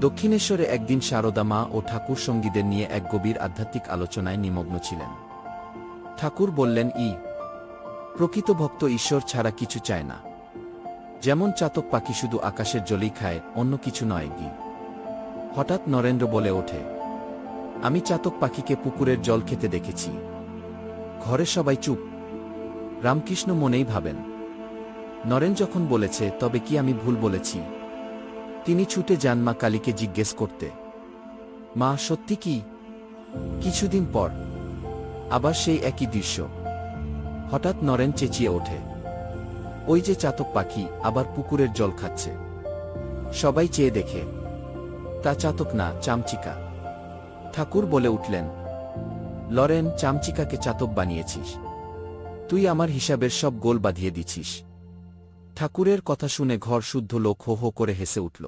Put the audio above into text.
দক্ষিণেশ্বরে একদিন শারদা মা ও ঠাকুর সঙ্গীদের নিয়ে এক গভীর আধ্যাত্মিক আলোচনায় নিমগ্ন ছিলেন। ঠাকুর বললেন, ই, প্রকৃত ভক্ত ঈশ্বর ছাড়া কিছু চায় না। যেমন চাতক পাখি শুধু আকাশের জলেই খায়, অন্য কিছু নয় গি হঠাৎ নরেন্দ্র বলে ওঠে, আমি চাতক পাখিকে পুকুরের জল খেতে দেখেছি। ঘরে সবাই চুপ। রামকৃষ্ণ মনেই ভাবেন। নরেন যখন বলেছে, তবে কি আমি ভুল বলেছি? তিনি ছুটে যান মা কালীকে জিজ্ঞেস করতে, মা, সত্যি কি? কিছুদিন পর, আবার সেই একই দৃশ্য। হঠাৎ নরেন চেঁচিয়ে ওঠে। ওই যে চাতক পাখি আবার পুকুরের জল খাচ্ছে। সবাই চেয়ে দেখে, তা চাতক না, চামচিকা। ঠাকুর বলে উঠলেন, লরেন, চামচিকাকে চাতক বানিয়েছিস। তুই আমার হিসাবের সব গোল বাঁধিয়ে দিছিস। ঠাকুরের কথা শুনে ঘর শুদ্ধ লোক হো হো করে হেসে উঠল।